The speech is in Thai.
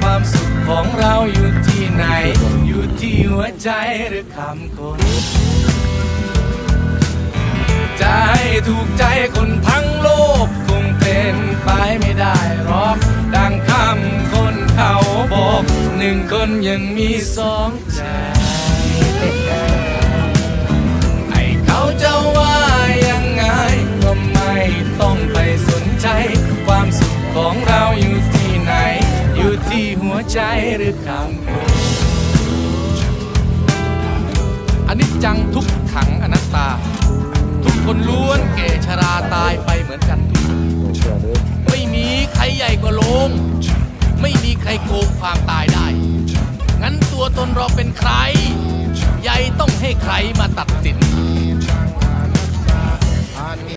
ความสุขขอยู่ที่ไหน อยู่ที่หัวใจหรือคำคนจะให้ถูกใจคนทั้งโลก คงเป็นไปไม่ได้หรอก ดังคำคนเขาบอก หนึ่งคนยังมีสองใจ อยู่ที่หัวใจหรือคำอันนี้จังทุกขังอนัตตา ทุกคนล้วนแก่ชราตายไปเหมือนกันทุกไม่มีใครใหญ่กว่าโลง ไม่มีใครโกงความตายได้ งั้นตัวตนเราเป็นใคร ใหญ่ต้องให้ใครมาตัดสิน